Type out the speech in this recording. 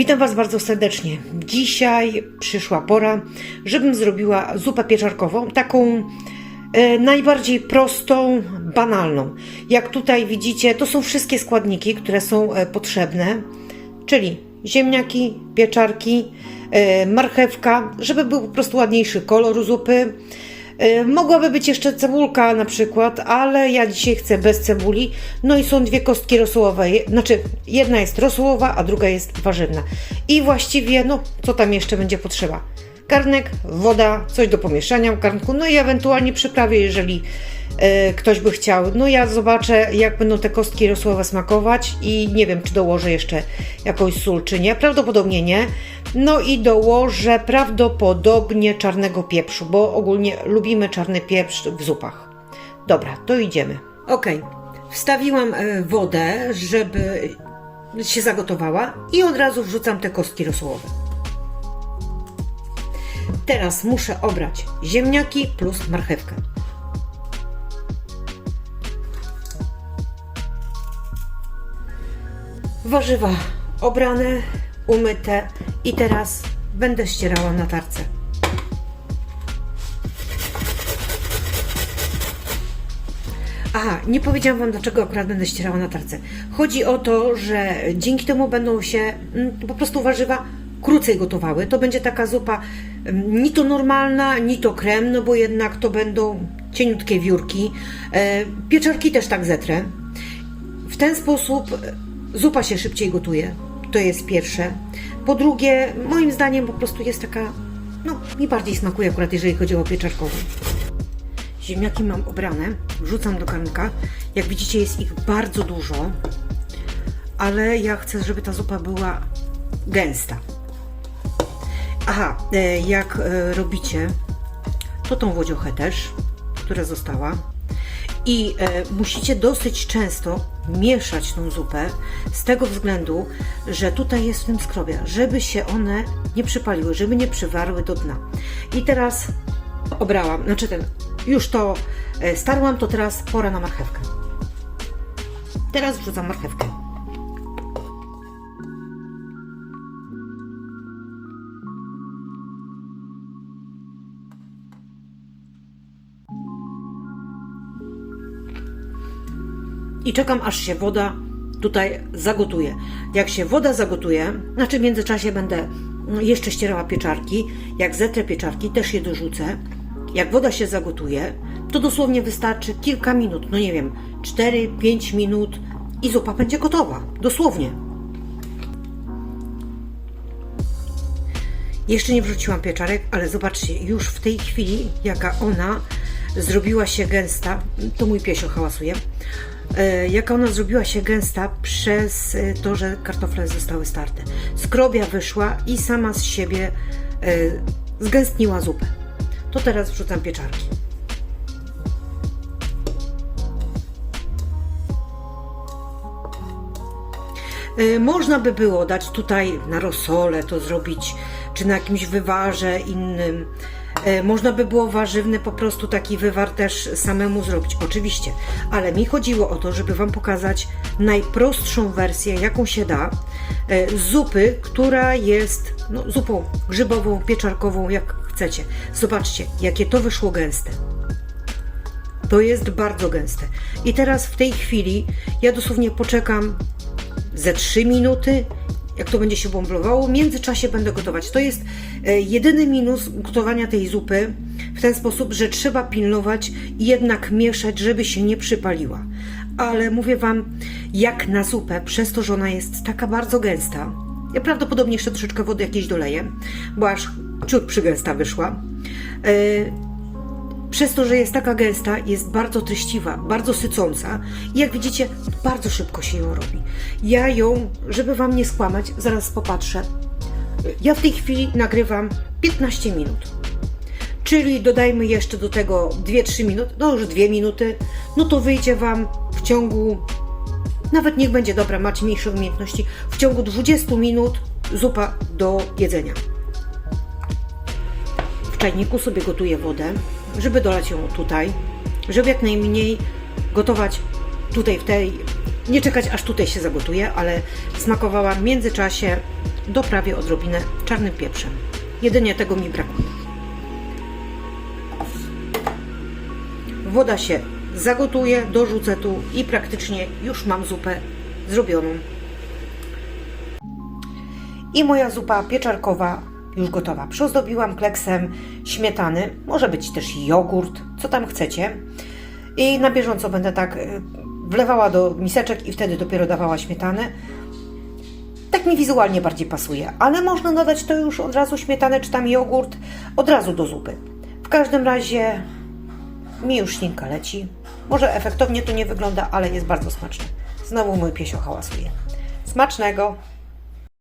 Witam Was bardzo serdecznie. Dzisiaj przyszła pora, żebym zrobiła zupę pieczarkową, taką e, najbardziej prostą, banalną. Jak tutaj widzicie, to są wszystkie składniki, które są e, potrzebne, czyli ziemniaki, pieczarki, e, marchewka, żeby był po prostu ładniejszy kolor zupy. E, Mogłaby być jeszcze cebulka na przykład, ale ja dzisiaj chcę bez cebuli. No i są dwie kostki rosołowe. Je- Znaczy, jedna jest rosołowa, a druga jest warzywna. I właściwie, no, co tam jeszcze będzie potrzeba? Garnek, woda, coś do pomieszania w garnku, no i ewentualnie przyprawy, jeżeli e, ktoś by chciał. No ja zobaczę, jak będą te kostki rosołowe smakować i nie wiem, czy dołożę jeszcze jakąś sól, czy nie. Prawdopodobnie nie. No i dołożę prawdopodobnie czarnego pieprzu, bo ogólnie lubimy czarny pieprz w zupach. Dobra, to idziemy. Ok, wstawiłam e, wodę, żeby się zagotowała i od razu wrzucam te kostki rosołowe. Teraz muszę obrać ziemniaki plus marchewkę. Warzywa obrane, umyte i teraz będę ścierała na tarce. Aha, nie powiedziałam Wam, dlaczego akurat będę ścierała na tarce. Chodzi o to, że dzięki temu będą się mm, po prostu warzywa krócej gotowały. To będzie taka zupa ni to normalna, ni to krem, no bo jednak to będą cieniutkie wiórki. E, pieczarki też tak zetrę. W ten sposób e, zupa się szybciej gotuje. To jest pierwsze. Po drugie, moim zdaniem po prostu jest taka, no mi bardziej smakuje akurat, jeżeli chodzi o pieczarkową. Ziemniaki mam obrane, wrzucam do garnka. Jak widzicie, jest ich bardzo dużo, ale ja chcę, żeby ta zupa była gęsta. Aha, e, jak e, robicie, to tą wodziochę też, która została. I e, musicie dosyć często mieszać tą zupę z tego względu, że tutaj jest w tym skrobia, żeby się one nie przypaliły, żeby nie przywarły do dna. I teraz obrałam, znaczy ten, już to starłam, to teraz pora na marchewkę. Teraz wrzucam marchewkę. I czekam aż się woda tutaj zagotuje. Jak się woda zagotuje, znaczy w międzyczasie będę no, jeszcze ścierała pieczarki. Jak zetrę pieczarki, też je dorzucę. Jak woda się zagotuje, to dosłownie wystarczy kilka minut, no nie wiem, 4-5 minut i zupa będzie gotowa. Dosłownie. Jeszcze nie wrzuciłam pieczarek, ale zobaczcie, już w tej chwili, jaka ona zrobiła się gęsta, to mój piesio hałasuje, jaka ona zrobiła się gęsta przez e, to, że kartofle zostały starte. Skrobia wyszła i sama z siebie e, zgęstniła zupę. To teraz wrzucam pieczarki. E, Można by było dać tutaj na rosole to zrobić, czy na jakimś wywarze innym. E, Można by było warzywny po prostu taki wywar też samemu zrobić, oczywiście, ale mi chodziło o to, żeby Wam pokazać najprostszą wersję, jaką się da, e, zupy, która jest no, zupą grzybową, pieczarkową, jak chcecie. Zobaczcie, jakie to wyszło gęste. To jest bardzo gęste. I teraz w tej chwili ja dosłownie poczekam ze 3 minuty, jak to będzie się bąblowało. W międzyczasie będę gotować. To jest e, jedyny minus gotowania tej zupy w ten sposób, że trzeba pilnować i jednak mieszać, żeby się nie przypaliła. Ale mówię Wam, jak na zupę, przez to, że ona jest taka bardzo gęsta, ja prawdopodobnie jeszcze troszeczkę wody jakiejś doleję, bo aż ciut przygęsta wyszła. E, przez to, że jest taka gęsta, jest bardzo treściwa, bardzo sycąca i jak widzicie, bardzo szybko się ją robi. Ja ją, żeby Wam nie skłamać, zaraz popatrzę. Ja w tej chwili nagrywam 15 minut. Czyli dodajmy jeszcze do tego 2-3 minuty, no już 2 minuty, no to wyjdzie Wam w ciągu, nawet niech będzie dobra, macie mniejsze umiejętności, w ciągu 20 minut zupa do jedzenia. W czajniku sobie gotuję wodę, żeby dolać ją tutaj, żeby jak najmniej gotować tutaj w tej, nie czekać aż tutaj się zagotuje, ale smakowała w międzyczasie doprawię odrobinę czarnym pieprzem. Jedynie tego mi brakuje. Woda się zagotuje, dorzucę tu i praktycznie już mam zupę zrobioną. I moja zupa pieczarkowa już gotowa. Przyozdobiłam kleksem śmietany, może być też jogurt, co tam chcecie. I na bieżąco będę tak y, wlewała do miseczek i wtedy dopiero dawała śmietanę. Tak mi wizualnie bardziej pasuje, ale można dodać to już od razu śmietanę czy tam jogurt od razu do zupy. W każdym razie mi już ślinka leci. Może efektownie to nie wygląda, ale jest bardzo smaczne. Znowu mój piesio hałasuje. Smacznego!